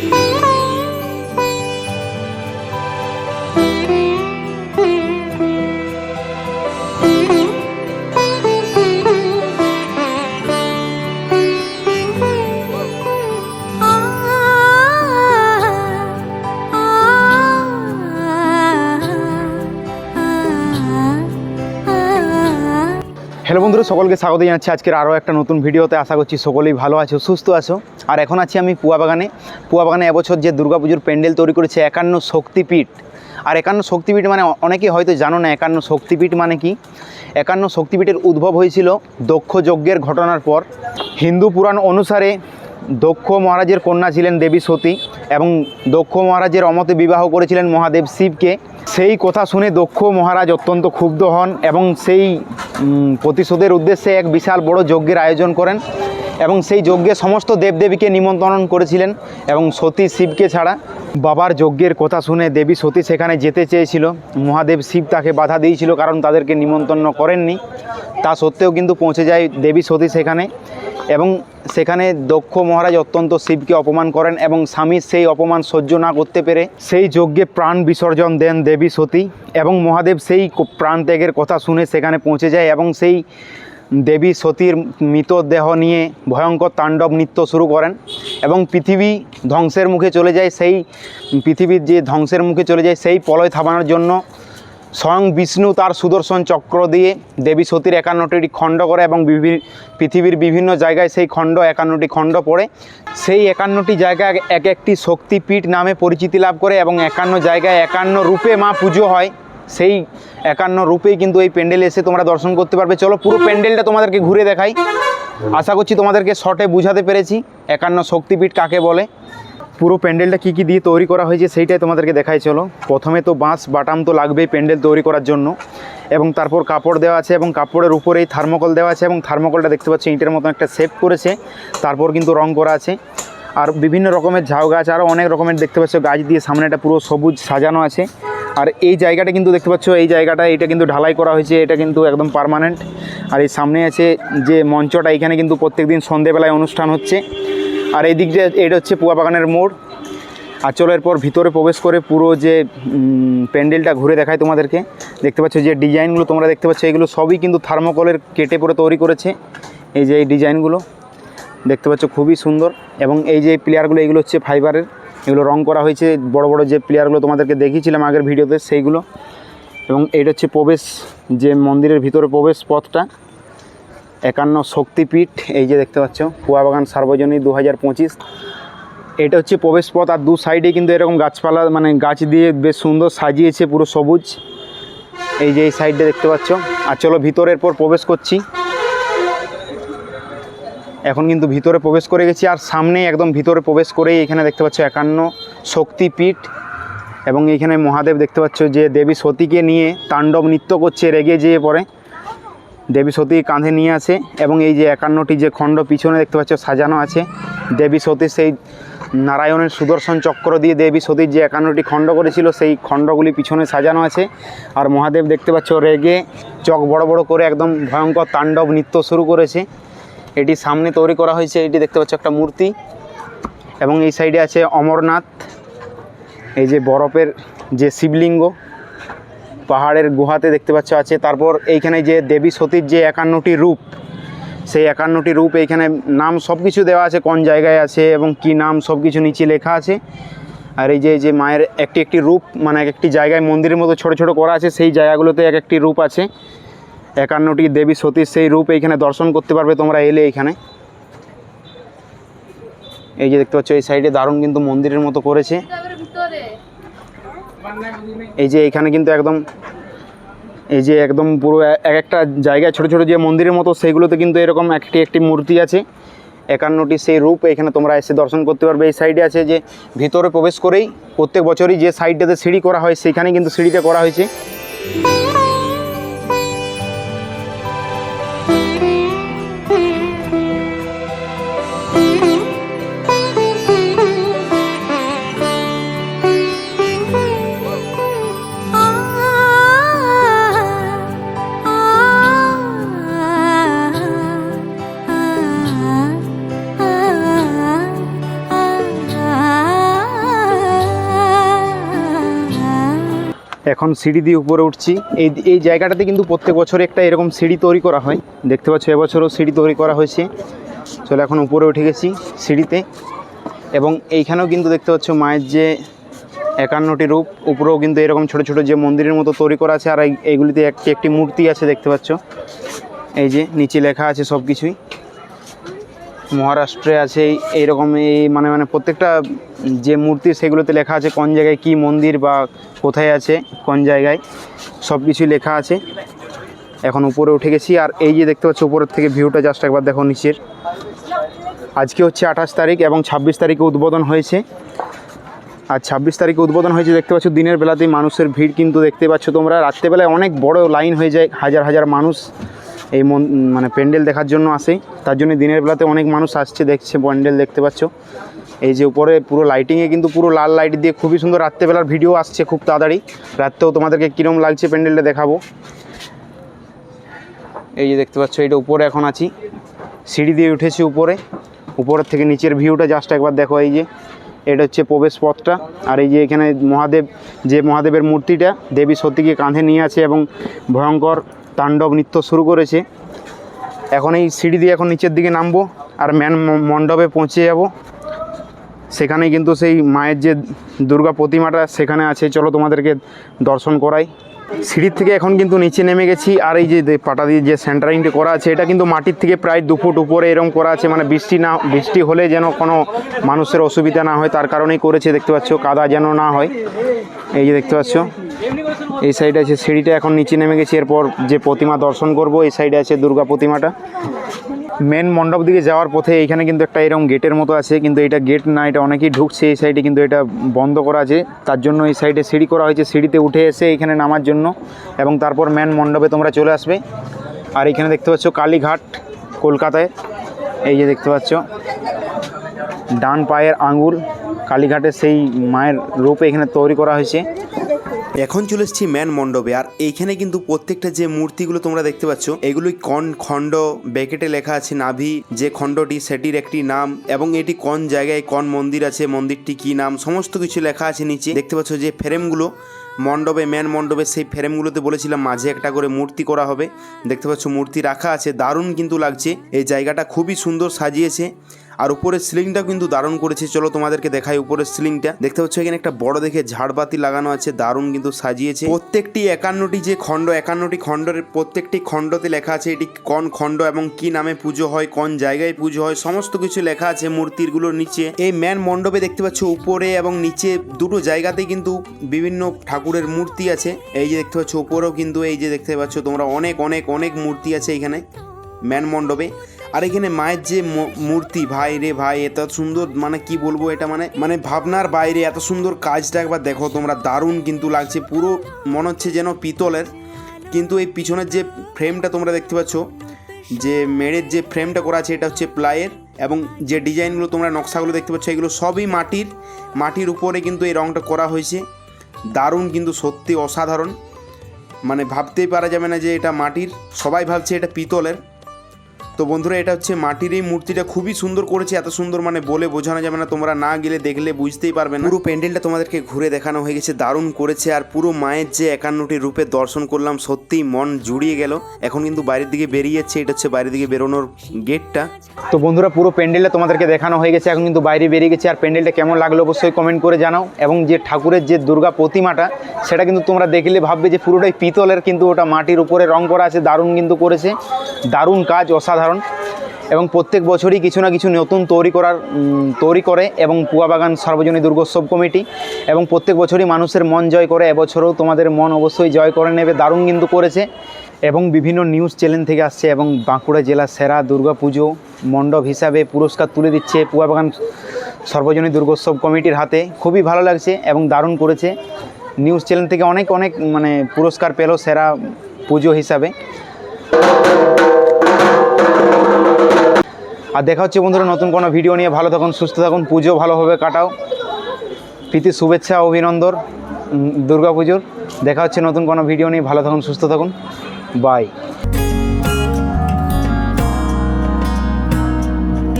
Thank you. বন্ধুরা, সকলকে স্বাগত জানাচ্ছি আজকের আরও একটা নতুন ভিডিওতে। আশা করছি সকলেই ভালো আছো, সুস্থ আছো। আর এখন আছি আমি পুয়া বাগানে পুয়া বাগানে এবছর যে দুর্গাপুজোর প্যান্ডেল তৈরি করেছে একান্ন শক্তিপীঠ। আর একান্ন শক্তিপীঠ মানে অনেকে হয়তো জানো না একান্ন শক্তিপীঠ মানে কি? একান্ন শক্তিপীঠের উদ্ভব হয়েছিল দক্ষ যজ্ঞের ঘটনার পর। হিন্দু পুরাণ অনুসারে দক্ষ মহারাজের কন্যা ছিলেন দেবী সতী এবং দক্ষ মহারাজের অমতে বিবাহ করেছিলেন মহাদেব শিবকে। সেই কথা শুনে দক্ষ মহারাজ অত্যন্ত ক্ষুব্ধ হন এবং সেই প্রতিশোধের উদ্দেশ্যে এক বিশাল বড় যজ্ঞের আয়োজন করেন। এবং সেই যজ্ঞে সমস্ত দেবদেবীকে নিমন্ত্রণ করেছিলেন এবং সতী শিবকে ছাড়া। বাবার যজ্ঞের কথা শুনে দেবী সতী সেখানে যেতে চেয়েছিল। মহাদেব শিব তাকে বাধা দিয়েছিল কারণ তাদেরকে নিমন্ত্রণ করেননি। তা সত্ত্বেও কিন্তু পৌঁছে যায় দেবী সতী সেখানে এবং সেখানে দক্ষ মহারাজ অত্যন্ত শিবকে অপমান করেন এবং স্বামীর সেই অপমান সহ্য না করতে পেরে সেই যজ্ঞে প্রাণ বিসর্জন দেন দেবী সতী এবং মহাদেব সেই প্রাণ ত্যাগের কথা শুনে সেখানে পৌঁছে যায় এবং সেই দেবী সতীর মৃতদেহ নিয়ে ভয়ঙ্কর তাণ্ডব নৃত্য শুরু করেন এবং পৃথিবী ধ্বংসের মুখে চলে যায় সেই, পৃথিবীর যে ধ্বংসের মুখে চলে যায় সেই পলয় থামানোর জন্য স্বয়ং বিষ্ণু তার সুদর্শন চক্র দিয়ে দেবী সতীর একান্নটি খণ্ড করে এবং পৃথিবীর বিভিন্ন জায়গায় সেই খণ্ড, একান্নটি খণ্ড পড়ে। সেই একান্নটি জায়গায় এক একটি শক্তিপীঠ নামে পরিচিতি লাভ করে এবং একান্ন জায়গায় একান্ন রূপে মা পুজো হয়। সেই একান্ন রূপেই কিন্তু এই প্যান্ডেলে এসে তোমরা দর্শন করতে পারবে। চলো, পুরো প্যান্ডেলটা তোমাদেরকে ঘুরে দেখাই। আশা করছি তোমাদেরকে শর্টে বুঝাতে পেরেছি। একান্ন শক্তিপীঠ কাকে বলে? পুরো প্যান্ডেলটা কী কী দিয়ে তৈরি করা হয়েছে সেইটাই তোমাদেরকে দেখাই, চলো। প্রথমে তো বাঁশ, বাটাম তো লাগবেই প্যান্ডেল তৈরি করার জন্য। এবং তারপর কাপড় দেওয়া আছে এবং কাপড়ের উপরেই থার্মোকল দেওয়া আছে এবং থার্মোকলটা দেখতে পাচ্ছি, ইঁটের মতন একটা শেপ করেছে। তারপর কিন্তু রং করা আছে। আর বিভিন্ন রকমের ঝাউ গাছ আরও অনেক রকমের দেখতে পাচ্ছ, গাছ দিয়ে সামনেটা পুরো সবুজ সাজানো আছে। আর এই জায়গাটা কিন্তু দেখতে পাচ্ছ, এই জায়গাটা, এটা কিন্তু ঢালাই করা হয়েছে, এটা কিন্তু একদম পার্মানেন্ট আর এই সামনে আছে যে মঞ্চটা, এখানে কিন্তু প্রত্যেকদিন সন্ধেবেলায় অনুষ্ঠান হচ্ছে। আর এই দিক দিয়ে এটা হচ্ছে পুয়া বাগানের মোড়। আর চলো এরপর ভিতরে প্রবেশ করে পুরো যে প্যান্ডেলটা ঘুরে দেখায় তোমাদেরকে। দেখতে পাচ্ছ যে ডিজাইনগুলো তোমরা দেখতে পাচ্ছ, এগুলো সবই কিন্তু থার্মোকলের কেটে পরে তৈরি করেছে। এই যে এই ডিজাইনগুলো, দেখতে পাচ্ছ খুবই সুন্দর। এবং এই যে প্লেয়ারগুলো এগুলো হচ্ছে ফাইবারের এগুলো রং করা হয়েছে, বড় বড় যে প্লেয়ারগুলো তোমাদেরকে দেখিয়েছিলাম আগের ভিডিওতে, সেইগুলো। এবং এইটা হচ্ছে প্রবেশ, যে মন্দিরের ভিতরে প্রবেশ পথটা। একান্ন শক্তিপীঠ, এই যে দেখতে পাচ্ছ, কুয়াবাগান সার্বজনীন দু হাজার পঁচিশ। এটা হচ্ছে প্রবেশ পথ, আর দু সাইডে কিন্তু এরকম গাছপালা মানে গাছ দিয়ে বেশ সুন্দর সাজিয়েছে, পুরো সবুজ। এই যে এই সাইডটা দেখতে পাচ্ছ। আর চলো ভিতরের পর প্রবেশ করছি। এখন কিন্তু ভিতরে প্রবেশ করে গেছি আর সামনে একদম ভিতরে প্রবেশ করেই এখানে দেখতে পাচ্ছ একান্ন শক্তিপীঠ এবং এখানে মহাদেব দেখতে পাচ্ছ যে দেবী সতীকে নিয়ে তাণ্ডব নৃত্য করছে, রেগে যেয়ে পরে দেবী সতী কাঁধে নিয়ে আছে এবং এই যে একান্নটি যে খণ্ড পিছনে দেখতে পাচ্ছ সাজানো আছে। দেবী সতী সেই নারায়ণের সুদর্শন চক্র দিয়ে দেবী সতীর যে একান্নটি খণ্ড করেছিল সেই খণ্ডগুলি পিছনে সাজানো আছে। আর মহাদেব দেখতে পাচ্ছ রেগে চক বড় বড় করে একদম ভয়ঙ্কর তাণ্ডব নৃত্য শুরু করেছে। এটি সামনে তৈরি করা হয়েছে, এটি দেখতে পাচ্ছ একটা মূর্তি। এবং এই সাইডে আছে অমরনাথ, এই যে বরফের যে শিবলিঙ্গ, পাহাড়ের গুহাতে দেখতে পাচ্ছ আছে। তারপর এইখানে যে দেবী সতীর যে একান্নটি রূপ, সেই একান্নটি রূপ এইখানে নাম সব কিছু দেওয়া আছে, কোন জায়গায় আছে এবং কি নাম সব কিছু নিচে লেখা আছে। আর এই যে যে মায়ের একটি একটি রূপ মানে এক একটি জায়গায় মন্দিরের মতো ছোট ছোট করা আছে, সেই জায়গাগুলোতে এক একটি রূপ আছে। একান্নটি দেবী সতীর সেই রূপ এইখানে দর্শন করতে পারবে, তোমরা এলে এইখানে। এই যে দেখতে পাচ্ছ, এই সাইডে দারুণ কিন্তু মন্দিরের মতো করেছে। এই যে এখানে কিন্তু একদম, এই যে একদম পুরো এক একটা জায়গায় ছোট ছোট যে মন্দিরের মতো, সেইগুলোতে কিন্তু এরকম একটি একটি মূর্তি আছে। একান্নটি সেই রূপ এখানে তোমরা এসে দর্শন করতে পারবে। এই সাইডে আছে যে ভিতরে প্রবেশ করেই প্রত্যেক বছরই যে সাইডটাতে সিঁড়ি করা হয় সেখানে কিন্তু সিঁড়িটা করা হয়েছে। এখন সিঁড়ি দিয়ে উপরে উঠছি। এই এই জায়গাটাতে কিন্তু প্রত্যেক বছর একটা এরকম সিঁড়ি তৈরি করা হয়। দেখতে পাচ্ছ এবছরও সিঁড়ি তৈরি করা হয়েছে। চলো এখন উপরে উঠে গেছি সিঁড়িতে। এবং এইখানেও কিন্তু দেখতে পাচ্ছ মায়ের যে একান্নটি রূপ, উপরেও কিন্তু এরকম ছোট ছোট যে মন্দিরের মতো তৈরি করা আছে, আর এই- এইগুলিতে একটি একটি মূর্তি আছে দেখতে পাচ্ছ। এই যে নিচে লেখা আছে সব কিছুই মহারাষ্ট্রে আছে এই- এইরকম এই মানে মানে প্রত্যেকটা যে মূর্তি, সেগুলোতে লেখা আছে কোন জায়গায় কি মন্দির বা কোথায় আছে, কোন জায়গায় সব কিছুই লেখা আছে। এখন উপরে উঠে গেছি, আর এই যে দেখতে পাচ্ছ উপরের থেকে ভিউটা জাস্ট একবার দেখো নিচের। আজকে হচ্ছে আঠাশ তারিখ এবং ছাব্বিশ তারিখে উদ্বোধন হয়েছে। আর ছাব্বিশ তারিখে উদ্বোধন হয়েছে, দেখতে পাচ্ছ দিনের বেলাতেই মানুষের ভিড় কিন্তু দেখতে পাচ্ছ তোমরা। রাত্রেবেলায় অনেক বড় লাইন হয়ে যায়, হাজার হাজার মানুষ এই মন মানে প্যান্ডেল দেখার জন্য আসে। তার জন্য দিনের বেলাতে অনেক মানুষ আসছে, দেখছে, প্যান্ডেল দেখতে পাচ্ছ। এই যে উপরে পুরো লাইটিংয়ে কিন্তু পুরো লাল লাইট দিয়ে খুবই সুন্দর রাত্রেবেলার ভিডিও আসছে খুব তাড়াতাড়ি। রাত্রেও তোমাদেরকে কীরকম লাগছে প্যান্ডেলটা দেখাবো। এই যে দেখতে পাচ্ছ, এটা উপরে এখন আছি। সিঁড়ি দিয়ে উঠেছি উপরে। উপরের থেকে নিচের ভিউটা জাস্ট একবার দেখো এই যে। এটা হচ্ছে প্রবেশ পথটা। আর এই যে এখানে মহাদেব, যে মহাদেবের মূর্তিটা, দেবী সতীকে কাঁধে নিয়ে আছে এবং ভয়ঙ্কর তাণ্ডব নৃত্য শুরু করেছে। এখন এই সিঁড়ি দিয়ে এখন নিচের দিকে নামবো। আর ম্যান মণ্ডপে পৌঁছে যাব। সেখানে কিন্তু সেই মায়ের যে দুর্গা প্রতিমাটা সেখানে আছে। চলো তোমাদেরকে দর্শন করাই। সিঁড়ির থেকে এখন কিন্তু নিচে নেমে গেছি। আর এই যে পাটা দিয়ে যে সেন্টারিংটা করা আছে, এটা কিন্তু মাটির থেকে প্রায় দু ফুট উপরে এরকম করা আছে। মানে বৃষ্টি না, বৃষ্টি হলে যেন কোনো মানুষের অসুবিধা না হয়, তার কারণেই করেছে। দেখতে পাচ্ছ, কাদা যেন না হয়। এই যে দেখতে পাচ্ছ, এই সাইডে আছে সিঁড়িটা এখন নিচে নেমে গেছি। এরপর যে প্রতিমা দর্শন করব, এই সাইডে আছে দুর্গা প্রতিমাটা। মেন মণ্ডপ দিকে যাওয়ার পথে এইখানে কিন্তু একটা এরকম গেটের মতো আছে, কিন্তু এটা গেট না, এটা অনেকেই ঢুকছে, এই সাইডে কিন্তু এটা বন্ধ করা আছে। তার জন্য এই সাইডে সিঁড়ি করা হয়েছে, সিঁড়িতে উঠে এসে এখানে নামার জন্য এবং তারপর মেন মণ্ডপে তোমরা চলে আসবে। আর এখানে দেখতে পাচ্ছ কালীঘাট, কলকাতায়। এই যে দেখতে পাচ্ছ, ডান পায়ের আঙ্গুল কালীঘাটের সেই মায়ের রূপে এখানে তৈরি করা হয়েছে। এখন চলে এসেছি ম্যান মণ্ডপে, আর এইখানে কিন্তু প্রত্যেকটা যে মূর্তিগুলো তোমরা দেখতে পাচ্ছ, এগুলোই কোন, খণ্ড, ব্যাকেটে লেখা আছে নাভি, যে খণ্ডটি সেটির একটি নাম, এবং এটি কোন জায়গায় কোন মন্দির আছে, মন্দিরটি কি নাম, সমস্ত কিছু লেখা আছে নিচে। দেখতে পাচ্ছ যে ফ্রেমগুলো, মণ্ডপে, ম্যান মণ্ডপে সেই ফ্রেমগুলোতে বলেছিলাম মাঝে একটা করে মূর্তি করা হবে। দেখতে পাচ্ছ মূর্তি রাখা আছে, দারুণ কিন্তু লাগছে। এই জায়গাটা খুবই সুন্দর সাজিয়েছে। আর উপরের সিলিংটাও কিন্তু দারুণ করেছে। চলো তোমাদেরকে দেখাই উপরের সিলিংটা। দেখতে পাচ্ছ, এখানে একটা বড় দেখে ঝাড়বাতি লাগানো আছে, দারুণ কিন্তু সাজিয়েছে। প্রত্যেকটি একান্নটি যে খণ্ড, একান্নটি খণ্ডের প্রত্যেকটি খণ্ডতে লেখা আছে এটি কোন খণ্ড এবং কি নামে পুজো হয়, কোন জায়গায় পুজো হয়, সমস্ত কিছু লেখা আছে মূর্তিগুলোর নিচে। এই ম্যান মণ্ডপে দেখতে পাচ্ছ, উপরে এবং নিচে দুটো জায়গাতে কিন্তু বিভিন্ন ঠাকুরের মূর্তি আছে। এই যে দেখতে পাচ্ছ, উপরেও কিন্তু এই যে দেখতে পাচ্ছ, তোমরা অনেক অনেক অনেক মূর্তি আছে এখানে ম্যান মণ্ডপে। আর এখানে মায়ের যে মূর্তি, ভাই রে ভাই, এত সুন্দর মানে কি বলব এটা মানে মানে ভাবনার বাইরে এত সুন্দর কাজটা একবার দেখো, তোমরা দারুণ কিন্তু লাগছে, পুরো মনে হচ্ছে যেন পিতলের। কিন্তু এই পিছনের যে ফ্রেমটা তোমরা দেখতে পাচ্ছ, যে মেড়ের যে ফ্রেমটা করা আছে, এটা হচ্ছে প্লাইয়ের, এবং যে ডিজাইনগুলো তোমরা নকশাগুলো দেখতে পাচ্ছ, এগুলো সবই মাটির মাটির উপরে কিন্তু এই রঙটা করা হয়েছে। দারুণ কিন্তু সত্যি অসাধারণ। মানে ভাবতেই পারা যাবে না যে এটা মাটির, সবাই ভাবছে এটা পিতলের। তো বন্ধুরা, এটা হচ্ছে মাটির এই মূর্তিটা খুবই সুন্দর করেছে, এত সুন্দর মানে বলে বোঝানো যাবে না, তোমরা না গেলে দেখলে বুঝতেই পারবে না। পুরো প্যান্ডেলটা তোমাদেরকে ঘুরে দেখানো হয়ে গেছে, দারুণ করেছে, আর পুরো মায়ের যে একান্নটি রূপে দর্শন করলাম, সত্যিই মন জুড়িয়ে গেল। এখন কিন্তু বাইরের দিকে বেরিয়ে যাচ্ছে, এটা হচ্ছে বাইরের দিকে বেরোনোর গেটটা। তো বন্ধুরা, পুরো প্যান্ডেলটা তোমাদেরকে দেখানো হয়ে গেছে, এখন কিন্তু বাইরে বেরিয়ে গেছে, আর প্যান্ডেলটা কেমন লাগল অবশ্যই কমেন্ট করে জানাও। এবং যে ঠাকুরের যে দুর্গা প্রতিমাটা, সেটা কিন্তু তোমরা দেখলে ভাববে যে পুরোটাই পিতলের, কিন্তু ওটা মাটির উপরে রং করা আছে, দারুণ কিন্তু করেছে। দারুণ কাজ, অসাধারণ। এবং প্রত্যেক বছরই কিছু না কিছু নতুন তৈরি করার তৈরি করে এবং পুয়াবাগান সার্বজনীন দুর্গোৎসব কমিটি, এবং প্রত্যেক বছরই মানুষের মন জয় করে, এবছরও তোমাদের মন অবশ্যই জয় করে নেবে, দারুণ কিন্তু করেছে। এবং বিভিন্ন নিউজ চ্যানেল থেকে আসছে, এবং বাঁকুড়া জেলার সেরা দুর্গাপুজো মণ্ডপ হিসাবে পুরস্কার তুলে দিচ্ছে পুয়াবাগান সর্বজনীন দুর্গোৎসব কমিটির হাতে। খুবই ভালো লাগছে এবং দারুণ করেছে। নিউজ চ্যানেল থেকে অনেক অনেক মানে পুরস্কার পেল সেরা পুজো হিসাবে। আর দেখা হচ্ছে বন্ধুরা নতুন কোনো ভিডিও নিয়ে। ভালো থাকুন, সুস্থ থাকুন, পুজো ভালোভাবে কাটাও। প্রীতি, শুভেচ্ছা, অভিনন্দন দুর্গা পুজোর দেখা হচ্ছে নতুন কোনো ভিডিও নিয়ে। ভালো থাকুন, সুস্থ থাকুন। বাই